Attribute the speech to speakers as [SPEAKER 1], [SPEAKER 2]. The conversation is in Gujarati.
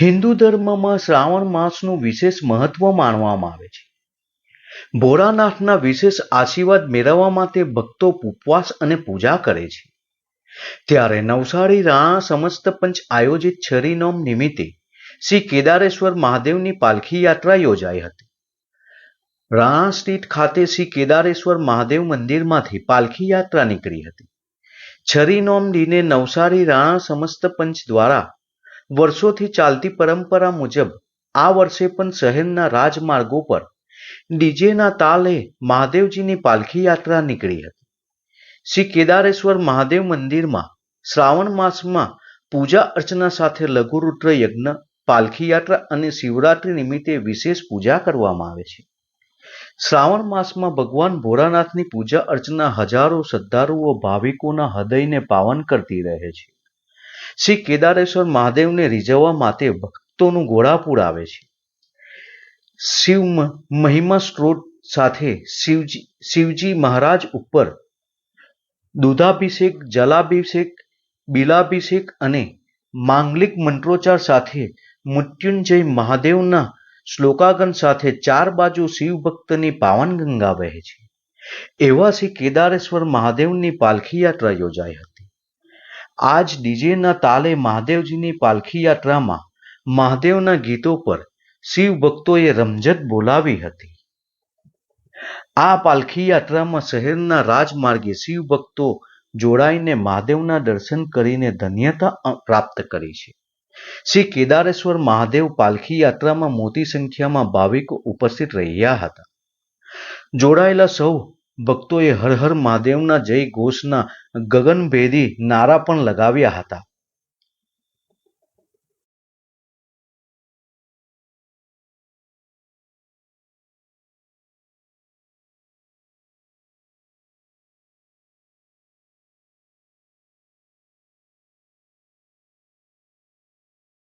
[SPEAKER 1] હિન્દુ ધર્મમાં શ્રાવણ માસનું વિશેષ મહત્વ માનવામાં આવે છે. ભોળાનાથના વિશેષ આશીર્વાદ મેળવવા માટે ભક્તો ઉપવાસ અને પૂજા કરે છે. ત્યારે નવસારી રાણા સમસ્ત પંચ આયોજિત છરીનોમ નિમિત્તે શ્રી કેદારેશ્વર મહાદેવની પાલખી યાત્રા યોજાઈ હતી. રાણા સ્ટ્રીટ ખાતે શ્રી કેદારેશ્વર મહાદેવ મંદિરમાંથી પાલખી યાત્રા નીકળી હતી. છરીનોમ દિને નવસારી રાણા સમસ્ત પંચ દ્વારા વર્ષોથી ચાલતી પરંપરા મુજબ આ વર્ષે પણ શહેરના રાજમાર્ગો પર ડીજેના તાલે મહાદેવજીની પાલખી યાત્રા નીકળી હતી. શ્રી કેદારેશ્વર મહાદેવ મંદિરમાં શ્રાવણ માસમાં પૂજા અર્ચના સાથે લઘુરુદ્ર યજ્ઞ, પાલખી યાત્રા અને શિવરાત્રી નિમિત્તે વિશેષ પૂજા કરવામાં આવે છે. શ્રાવણ માસમાં ભગવાન ભોળાનાથની પૂજા અર્ચના હજારો શ્રદ્ધાળુઓ, ભાવિકોના હૃદયને પાવન કરતી રહે છે. શ્રી કેદારેશ્વર મહાદેવને રીઝવવા માટે ભક્તોનું ઘોડાપૂર આવે છે. શિવ મહિમા સ્ત્રોત સાથે શિવજી શિવજી મહારાજ ઉપર દૂધાભિષેક, જલાભિષેક, બિલાભિષેક અને માંગલિક મંત્રોચ્ચાર સાથે મૃત્યુંજય મહાદેવના શ્લોકાગન સાથે ચાર બાજુ શિવ ભક્તની પાવન ગંગા વહે છે. એવા શ્રી કેદારેશ્વર મહાદેવની પાલખી યાત્રા યોજાઈ હતી. આજ ડીજેના તાલે મહાદેવજીની પાલખી યાત્રામાં મહાદેવના ગીતો પર શિવ ભક્તોએ રમઝટ બોલાવી હતી. આ પાલખી યાત્રામાં શહેરના રાજમાર્ગે શિવ ભક્તો જોડાઈને મહાદેવના દર્શન કરીને ધન્યતા પ્રાપ્ત કરી છે. શ્રી કેદારેશ્વર મહાદેવ પાલખી યાત્રામાં મોટી સંખ્યામાં ભાવિકો ઉપસ્થિત રહ્યા હતા. જોડાયેલા સૌ ભક્તોએ હર હર મહાદેવના જય ઘોષના ગગનભેદી નારા પણ લગાવ્યા હતા.